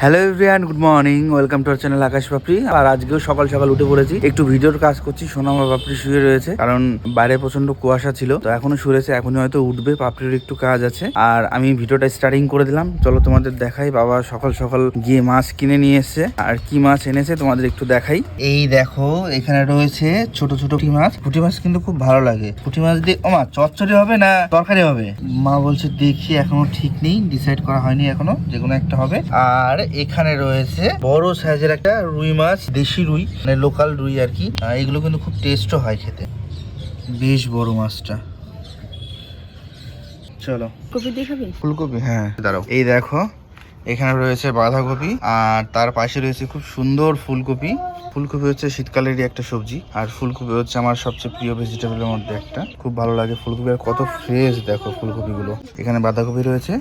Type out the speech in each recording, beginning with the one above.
Hello everyone good morning welcome to our channel Akash Papri আর আজকেও সকাল সকাল উঠে পড়েছি। একটু ভিডিওর কাজ করছি সোনামা পাপড়ি শুয়ে রয়েছে। কারণ বাইরে প্রচণ্ড কুয়াশা ছিল, তো এখনও শুয়েছে, এখনই হয়তো উঠবে পাপড়ির একটু কাজ আছে। আর আমি ভিডিওটা স্টার্টিং করে দিলাম। চলো তোমাদের দেখাই, বাবা সকাল সকাল গিয়ে মাছ কিনে নিয়ে এসছে। আর কি মাছ এনেছে তোমাদের একটু দেখাই। এই দেখো, এখানে রয়েছে ছোট ছোট পুঁটি মাছ। পুঁটি মাছ কিন্তু খুব ভালো লাগে। পুঁটি মাছ দিয়ে ও মা চচ্চড়ি হবে না তরকারি হবে? মা বলছে, দেখি, এখনও ঠিক নেই ডিসাইড করা হয়নি এখনও যে কোনো একটা হবে। আর এখানে রয়েছে বড় সাইজের একটা রুই মাছ দেশি রুই মানে লোকাল রুই আর কি। এগুলো কিন্তু খুব টেস্টও হয় খেতে। বেশ বড় মাছটা। চলো। কপি দিয়ে খাবি? ফুলকপি হ্যাঁ। দাঁড়াও। এই দেখো এখানে রয়েছে বাঁধাকপি, আর তার পাশে রয়েছে খুব সুন্দর ফুলকপি। ফুলকপি হচ্ছে শীতকালেরই একটা সবজি, আর ফুলকপি হচ্ছে আমার সবচেয়ে প্রিয় ভেজিটেবলের মধ্যে একটা। খুব ভালো লাগে ফুলকপি, আর কত ফ্রেশ দেখো ফুলকপিগুলো। এখানে বাঁধাকপি রয়েছে,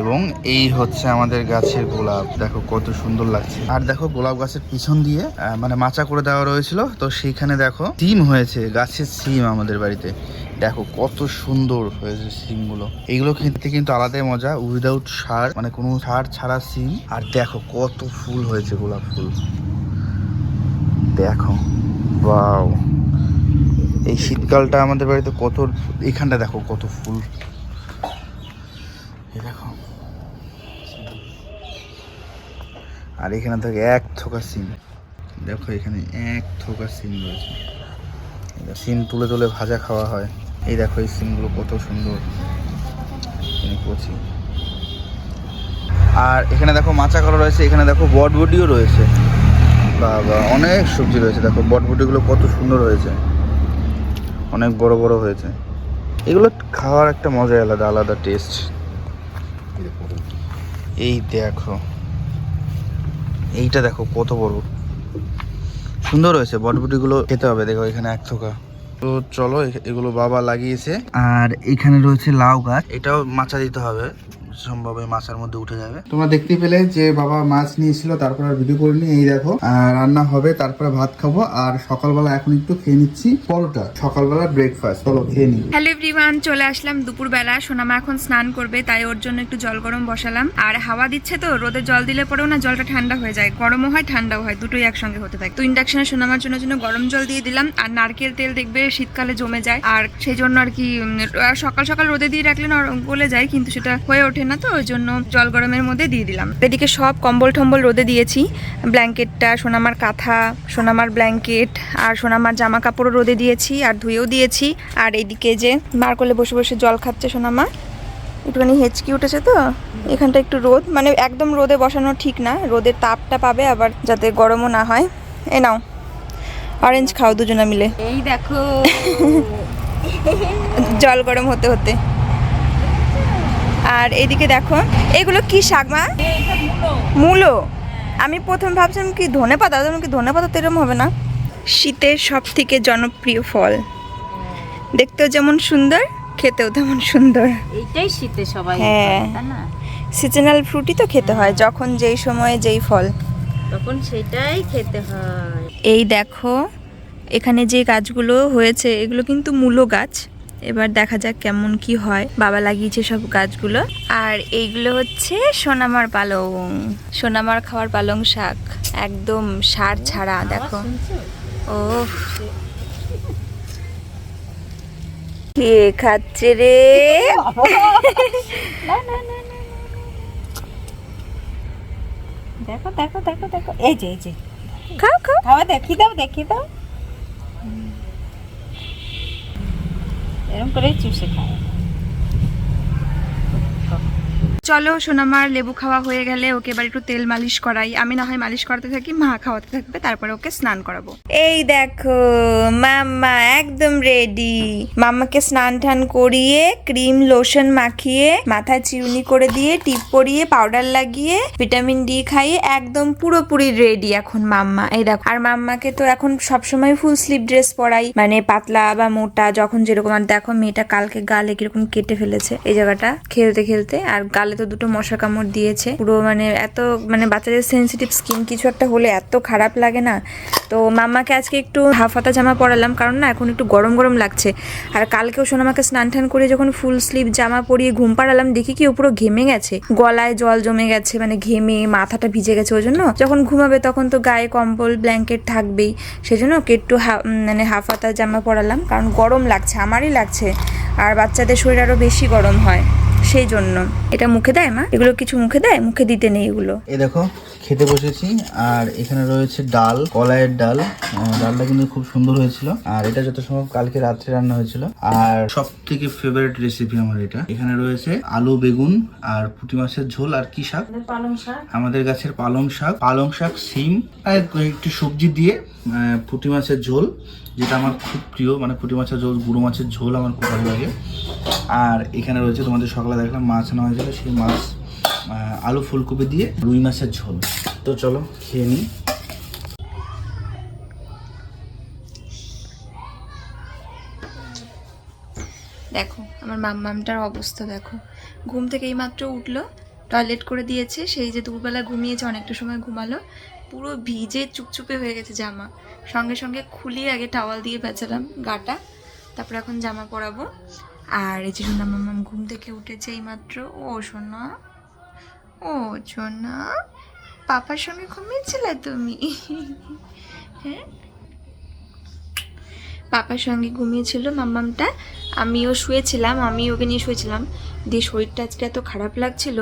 এবং এই হচ্ছে আমাদের গাছের গোলাপ। দেখো কত সুন্দর লাগছে। আর দেখো গোলাপ গাছের পিছন দিয়ে মানে মাচা করে দেওয়া রয়েছিল, তো সেইখানে দেখো সিম হয়েছে গাছের সিম আমাদের বাড়িতে। দেখো কত সুন্দর হয়েছে সিমগুলো। এইগুলো খেতে কিন্তু আলাদাই মজা উইদাউট সার মানে কোনো সার ছাড়া সিম। আর দেখো কত ফুল হয়েছে গোলাপ ফুল। দেখো বাও এই শীতকালটা আমাদের বাড়িতে কত, এখানটা দেখো কত ফুল। দেখো। আর এখানে থাকে এক থোকা সিম। দেখো এখানে এক থোকা সিম রয়েছে। সিম তুলে তুলে ভাজা খাওয়া হয়। এই দেখো, এই সিমগুলো কত সুন্দর। কচি আর এখানে দেখো মাচা করা রয়েছে, এখানে দেখো বটবটিও রয়েছে। বাবা, অনেক সবজি রয়েছে, দেখো বটবটিগুলো কত সুন্দর হয়েছে। অনেক বড় বড় হয়েছে। এগুলো খাওয়ার একটা মজাই আলাদা আলাদা টেস্ট এই দেখো। এইটা দেখো কত বড়। সুন্দর হয়েছে বটবটিগুলো খেতে হবে। দেখো, এখানে এক থোকা। তো চলো এগুলো বাবা লাগিয়েছে। আর এখানে রয়েছে লাউ গাছ। এটাও মাচা দিতে হবে। সম্ভব এই মাছার মধ্যে উঠে যাবে। তোমরা দেখতে পেলে যে বাবা মাছ নিয়েছিল তারপর আর ভিডিও করিনি এই দেখো। আর রান্না হবে তারপরে ভাত খাব আর সকালবেলা এখন একটু খেয়ে নিচ্ছি পরোটা। সকালবেলা ব্রেকফাস্ট চলো খেয়ে নিই। হ্যালো এভরিওয়ান চলে আসলাম দুপুরবেলা। সোনামা এখন স্নান করবে তাই ওর জন্য একটু জল গরম বসালাম। আর হাওয়া দিচ্ছে তো রোদে জল দিলে পরেও না জলটা ঠান্ডা হয়ে যায়। গরমও হয় ঠান্ডাও হয় দুটোই একসঙ্গে হতে থাকে। তো ইন্ডাকশনে সোনামার জন্য জন্য গরম জল দিয়ে দিলাম আর নারকেল তেল দেখবে শীতকালে জমে যায়। আর সেই জন্য আর কি সকাল সকাল রোদে দিয়ে রাখলে না গলে যায় কিন্তু সেটা হয়ে ওঠে না। তো ওই জন্য জল গরমের মধ্যে দিয়ে দিলাম। এদিকে সব কম্বল টম্বল রোদে দিয়েছি। ব্ল্যাঙ্কেটটা সোনামার কাঁথা সোনামার ব্ল্যাঙ্কেট আর সোনামার জামা কাপড়ও রোদে দিয়েছি আর ধুয়েও দিয়েছি। আর এইদিকে যে মার কোলে বসে বসে জল খাচ্ছে সোনামা একটুখানি হেঁচকি উঠেছে তো এখানটা একটু রোদ। মানে একদম রোদে বসানো ঠিক না রোদের তাপটা পাবে আবার যাতে গরমও না হয়। এ নাও অরেঞ্জ খাও দুজনে মিলে। এই দেখো। জল গরম হতে হতে। আর এদিকে দেখো এগুলো কি শাক মা? মূলো। আমি প্রথম ভাবছিলাম কি ধনে পাতা কি ধনে পাতা তো এরকম হবে না। শীতের সব থেকে জনপ্রিয় ফল। দেখতেও যেমন সুন্দর খেতেও তেমন সুন্দর। এইটাই শীতে সবাই হ্যাঁ। সিজনাল ফ্রুটই তো খেতে হয় যখন যেই সময়ে যেই ফল। তখন সেটাই খেতে হয়। এই দেখো এখানে যে গাছগুলো হয়েছে এগুলো কিন্তু মূলো গাছ। এবার দেখা যাক কেমন কি হয়। বাবা লাগিয়েছে সব গাছগুলো। আর এইগুলো হচ্ছে সোনামার পালং। সোনামার খাওয়ার পালং শাক। একদম সার ছাড়া দেখো? ও কে খাচ্ছে রে? দেখো দেখো দেখো দেখো। এই যে এই যে। খাও খাও। খাওয়া দেখি দাও দেখি দাও। এরকম করে চুষে খায় চলো সোনামার লেবু খাওয়া হয়ে গেলে ওকে এবার একটু তেল মালিশ করাই। আমি না হয় মালিশ করাতে থাকি, মা খাওয়াতে থাকবে, তারপরে ওকে স্নান করাবো। এই দেখো, মাম্মা একদম রেডি মাম্মাকে স্নান টান করিয়ে, ক্রিম লোশন মাখিয়ে মাথায় চিরুনি করে দিয়ে, টিপ পরিয়ে পাউডার লাগিয়ে ভিটামিন ডি খাইয়ে, একদম পুরোপুরি রেডি এখন মাম্মা। এই দেখো, আর মাম্মাকে তো এখন সবসময় ফুল স্লিভ ড্রেস পরাই। মানে পাতলা বা মোটা, যখন যেরকম, আর দেখো মেয়েটা কালকে গালে কীরকম কেটে ফেলেছে এই জায়গাটা। খেলতে খেলতে, আর গালে তো দুটো মশা কামড় দিয়েছে। পুরো মানে এত মানে বাচ্চাদের সেনসিটিভ স্কিন কিছু একটা হলে এত খারাপ লাগে না। তো মাম্মাকে আজকে একটু হাফ হাতা জামা পরালাম, কারণ না এখন একটু গরম গরম লাগছে। আর কালকেও সোনামাকে স্নান টান করে যখন ফুল স্লিভ জামা পরিয়ে ঘুম পাড়ালাম, দেখি কি ও পুরো ঘেমে গেছে। গলায় জল জমে গেছে মানে ঘেমে, মাথাটা ভিজে গেছে ওই জন্য। যখন ঘুমাবে তখন তো গায়ে কম্বল ব্ল্যাঙ্কেট থাকবেই। সেজন্য ওকে একটু মানে হাফ হাতা জামা পরালাম, কারণ গরম লাগছে, আমারই লাগছে। আর বাচ্চাদের শরীর আরও বেশি গরম হয়। সেই জন্য। এটা মুখে দেয় মা? এগুলো কিছু মুখে দেয়? মুখে দিতে নেই এগুলো। এ দেখো খেতে বসেছি আর এখানে রয়েছে ডাল কলাইয়ের ডাল। ডালটা কিন্তু খুব সুন্দর হয়েছিল। আর এটা যত সম্ভব কালকে রাত্রে রান্না হয়েছিল। আর সব থেকে ফেভারিট রেসিপি আমার এটা। এখানে রয়েছে আলু বেগুন আর পুঁটি মাছের ঝোল আর কি শাক? পালং শাক। আমাদের গাছের পালং শাক। পালং শাক সিম আর একটু সবজি দিয়ে পুঁটি মাছের ঝোল যেটা আমার খুব প্রিয়। মানে পুঁটি মাছের ঝোল গুঁড়ো মাছের ঝোল আমার খুব ভালো লাগে। আর এখানে রয়েছে তোমাদের সকালে দেখলাম মাছ আনা হয়েছিল, সেই মাছ আলু ফুলকপি দিয়ে রুই মাছের ঝোল। তো চলো খেয়ে নিই। দেখো, আমার মাম্মামটার অবস্থা দেখো। ঘুম থেকে এইমাত্র উঠল, টয়লেট করে দিয়েছে, সেই যে দুপুরবেলা ঘুমিয়েছে, অনেকটা সময় ঘুমালো। পুরো ভিজে চুপচুপে হয়ে গেছে জামা। সঙ্গে সঙ্গে খুলিয়ে আগে টাওয়াল দিয়ে বেচালাম গাটা, তারপর এখন জামা পরাবো। আর এই যে সোনা মাম্মাম ঘুম থেকে উঠেছে এইমাত্র। ও সোনা ও সোনা, পাপার সঙ্গে ঘুমিয়েছিলে তুমি? হ্যাঁ? পাপার সঙ্গে ঘুমিয়েছিল মাম্মামটা আমিও শুয়েছিলাম, আমি ওকে নিয়ে শুয়েছিলাম। দিয়ে শরীরটা আজকে এত খারাপ লাগছিল,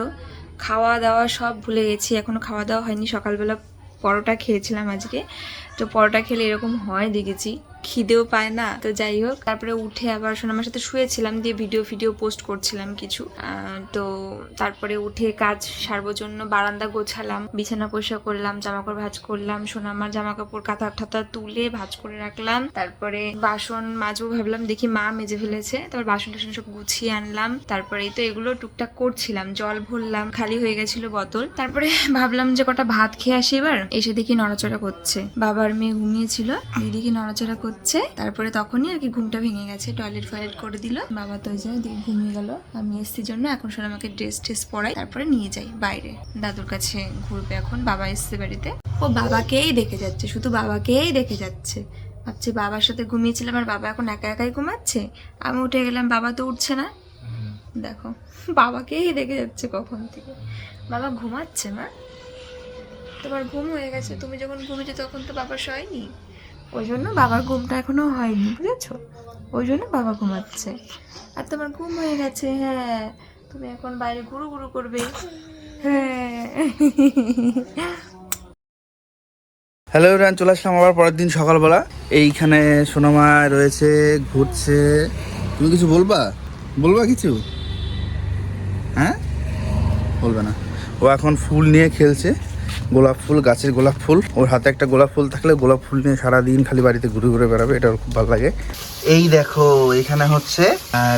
খাওয়া দাওয়া সব ভুলে গেছি এখনও খাওয়া দাওয়া হয়নি। সকালবেলা পরোটা খেয়েছিলাম আজকে। তো পরোটা খেলে এরকম হয় দেখেছি। খিদেও পায় না। তো যাই হোক, তারপরে উঠে আবার সোনামার সাথে শুয়েছিলাম, দিয়ে ভিডিও ভিডিও পোস্ট করছিলাম কিছু। তো তারপরে উঠে কাজ সারবো জন্য বারান্দা গোছালাম, বিছানা পরিষ্কার করলাম জামা কাপড় ভাঁজ করলাম, সোনামার জামা কাপড় কাঁথা ঠাতা তুলে ভাঁজ করে রাখলাম। তারপরে বাসন মাজবো ভাবলাম, দেখি মা মেজে ফেলেছে। তারপর বাসন টাসন সব গুছিয়ে আনলাম। তারপরে এই তো এগুলো টুকটাক করছিলাম, জল ভরলাম, খালি হয়ে গেছিল বোতল। তারপরে ভাবলাম যে কটা ভাত খেয়ে আসি এবার, এসে দেখি নড়াচড়া করছে। বাবার মেয়ে ঘুমিয়েছিল, দিদিকে নড়াচড়া করছে তারপরে তখনই আর কি ঘুমটা ভেঙে গেছে টয়লেট ফয়লেট করে দিল। বাবা তো ওই দিকে ঘুমিয়ে গেল। আমি এসছির জন্য, এখন শোনো আমাকে ড্রেস ট্রেস পরাই, তারপরে নিয়ে যাই বাইরে। দাদুর কাছে ঘুরবে এখন, বাবা এসছে বাড়িতে। ও বাবাকেই দেখে যাচ্ছে, শুধু বাবাকেই দেখে যাচ্ছে। ভাবছি বাবার সাথে ঘুমিয়েছিলাম আর বাবা এখন একা একাই ঘুমাচ্ছে? আমি উঠে গেলাম, বাবা তো উঠছে না। দেখো, বাবাকেই দেখে যাচ্ছে কখন থেকে। বাবা ঘুমাচ্ছে মা। তোমার ঘুম হয়ে গেছে, তুমি যখন ঘুমিয়েছো তখন তো বাবা শয়নি? ওই জন্য বাবার ঘুমটা এখনও হয়নি, বুঝেছ? ওই জন্য বাবা ঘুমাচ্ছে। আর তোমার ঘুম হয়ে গেছে হ্যাঁ। তুমি এখন বাইরে ঘুরু ঘুরু করবে। হ্যাঁ। হ্যালো রান চলে আসলাম আবার পরের দিন সকালবেলা। এইখানে সোনামা রয়েছে, ঘুরছে। তুমি কিছু বলবা? বলবা কিছু? হ্যাঁ? বলবে না। ও এখন ফুল নিয়ে খেলছে। গোলাপ ফুল গাছের গোলাপ ফুল। ওর হাতে একটা গোলাপ ফুল থাকলে গোলাপ ফুল নিয়ে সারাদিন খালি বাড়িতে ঘুরে ঘুরে বেড়াবে এটা ওর খুব ভালো লাগে। এই দেখো এখানে হচ্ছে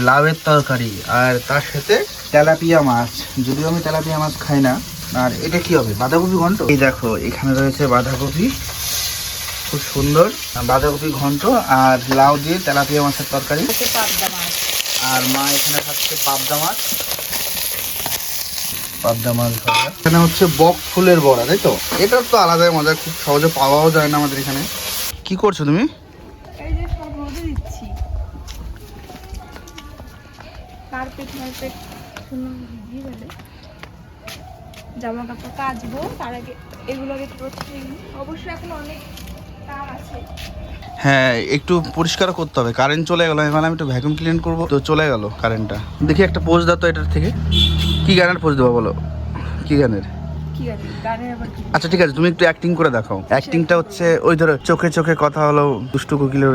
লাউয়ের তরকারি আর তার সাথে তেলাপিয়া মাছ। যদিও আমি তেলাপিয়া মাছ খাই না আর এটা কি হবে? বাঁধাকপি ঘন্ট? এই দেখো এখানে রয়েছে বাঁধাকপি খুব সুন্দর বাঁধাকপি ঘন্ট আর লাউ দিয়ে তেলাপিয়া মাছের তরকারি। পাবদা মাছ। আর মা এখানে খাচ্ছে পাবদা মাছ। পাবদা মাছ ভাজা এখানে হচ্ছে বক ফুলের বড়া তাই তো? এটার তো আলাদাই মজা খুব সহজে পাওয়াও যায় না আমাদের এখানে। কি করছ তুমি? জামা কাপড় কাচবো তার আগে এগুলো আগে এখন অনেক আছে। হ্যাঁ একটু পরিষ্কার করতে হবে। কারেন্ট চলে গেল আমি একটু ভ্যাকুম ক্লিন করব। তো চলে গেল কারেন্টটা। দেখি একটা পোজ দাও তো এটার থেকে। কি গানের পোজ দেবো বলো? কি গানের? আচ্ছা ঠিক আছে তুমি একটু অ্যাক্টিং করে দেখাও। অ্যাক্টিংটা হচ্ছে ওই ধরো চোখে চোখে কথা হলো দুষ্টু কোকিলের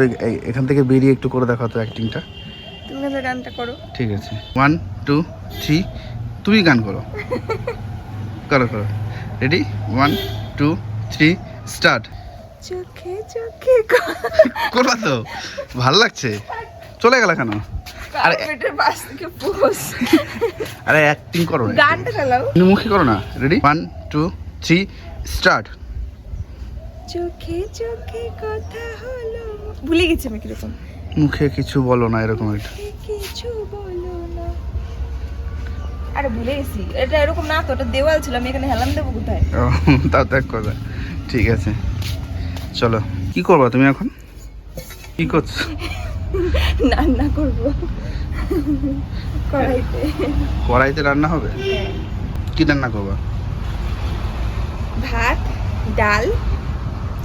এখান থেকে বেরিয়ে একটু করে দেখাও তো অ্যাক্টিংটা তুমি গানটা করো। ঠিক আছে। ওয়ান টু থ্রি তুমি গান করো। করো করো। Ready one two three start চোখে চোখে করবা তো? ভালো লাগছে। চলে গেল কেন? কার্পেটের পাশ থেকে আরে অ্যাক্টিং করো না গানটা চালাও। তুমি মুখে করো না। Ready one two three start চোখে চোখে কথা হলো। ভুলে গেছি আমি কীরকম। মুখে কিছু বলো না এরকম একটা। কিছু বলো না। আরে ভুলে গেছি। এটা এরকম না তো এটা দেওয়াল ছিল আমি এখানে দেবো কোথায়? তো এক কথা। ঠিক আছে। চলো। কি করবা তুমি এখন? কি করছ? রান্না করব। কড়াইতে। কড়াইতে রান্না হবে? কি রান্না করবা? ভাত ডাল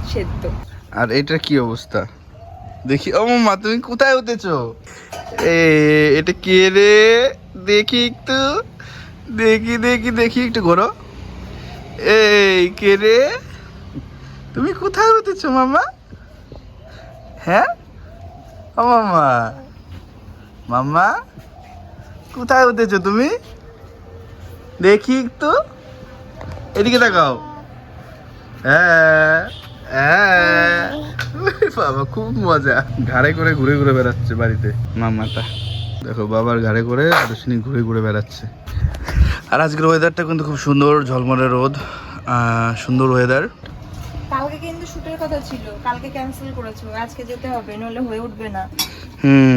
সেদ্ধ। আর এটার কি অবস্থা? দেখি ও মা তুমি কোথায় উঠেছো? এ এটা কে রে? দেখি একটু। দেখি দেখি দেখি একটু ঘোরো। এই কে রে? তুমি কোথায় উঠেছো মামা? হ্যাঁ? ও মামা। মামা কোথায় উঠেছো তুমি? দেখি একটু। এদিকে তাকাও। হ্যাঁ হ্যাঁ। বাবা, খুব মজা। ঘাড়ে করে ঘুরে ঘুরে বেড়াচ্ছে বাড়িতে। মামাটা দেখো, বাবার ঘাড়ে করে আদর্শিনী ঘুরে ঘুরে বেড়াচ্ছে। আর আজকের ওয়েদারটা কিন্তু খুব সুন্দর, ঝলমলে রোদ সুন্দর ওয়েদার কালকে কিন্তু শুটের কথা ছিল। কালকে ক্যান্সেল করেছ। আজকে যেতে হবে, নইলে হয়ে উঠবে না।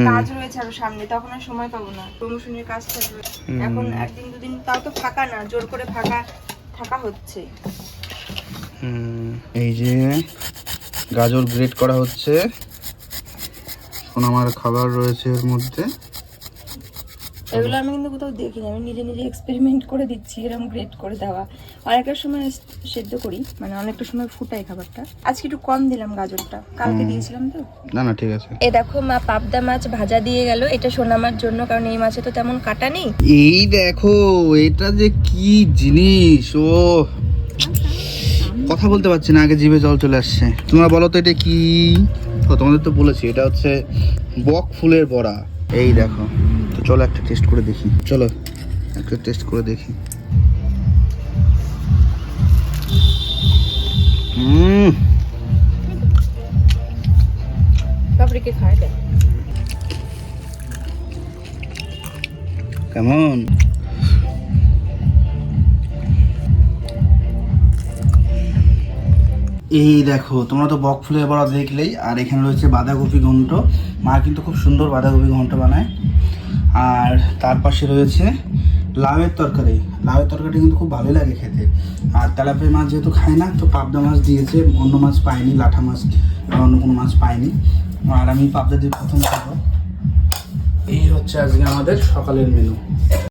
কাজ রয়েছে আরও সামনে তখন আর সময় পাবো না। প্রমোশনের কাজ থাকবে। এখন একদিন দুদিন তাও তো ফাঁকা না জোর করে ফাঁকা থাকা হচ্ছে। হুম, এই যে গাজর গ্রেট করা হচ্ছে। এখন আমার খাবার রয়েছে এর মধ্যে। এগুলো আমি কিন্তু কোথাও দেখিনি আমি নিজে নিজে এক্সপেরিমেন্ট করে দিচ্ছি এরকম গ্রেট করে দেওয়া। অনেকটা সময় সেদ্ধ করি মানে অনেকটা সময় ফুটাই খাবারটা। আজকে একটু কম দিলাম গাজরটা কালকে দিয়েছিলাম তো। না না ঠিক আছে। এ দেখো মা পাবদা মাছ ভাজা দিয়ে গেল এটা সোনামার জন্য কারণ এই মাছে তো তেমন কাটা নেই। এই দেখো এটা যে কি জিনিস ও। কথা বলতে পারছি না আগে জিভে জল চলে আসছে। তোমরা বলো তো এটা কি? তোমাদের তো বলেছি এটা হচ্ছে বক ফুলের বড়া। এই দেখো। চলো একটা টেস্ট করে দেখি। চলো একটা টেস্ট করে দেখি। কেমন? এই দেখো তোমরা তো বক ফুলের বড়া দেখলেই আর এখানে রয়েছে বাঁধাকপি ঘন্ট। মা কিন্তু খুব সুন্দর বাঁধাকপি ঘন্ট বানায়। আর তার পাশে রয়েছে লাউয়ের তরকারি। লাউয়ের তরকারি কিন্তু খুব ভালোই লাগে খেতে। আর তেলাপিয়া মাছ যেহেতু খায় না, তো পাবদা মাছ দিয়েছে। অন্য মাছ পাইনি, লাঠা মাছ অন্য কোনো মাছ পাইনি। আর আমি পাবদা দিয়ে প্রথম খাব। এই হচ্ছে আজকে আমাদের সকালের মেনু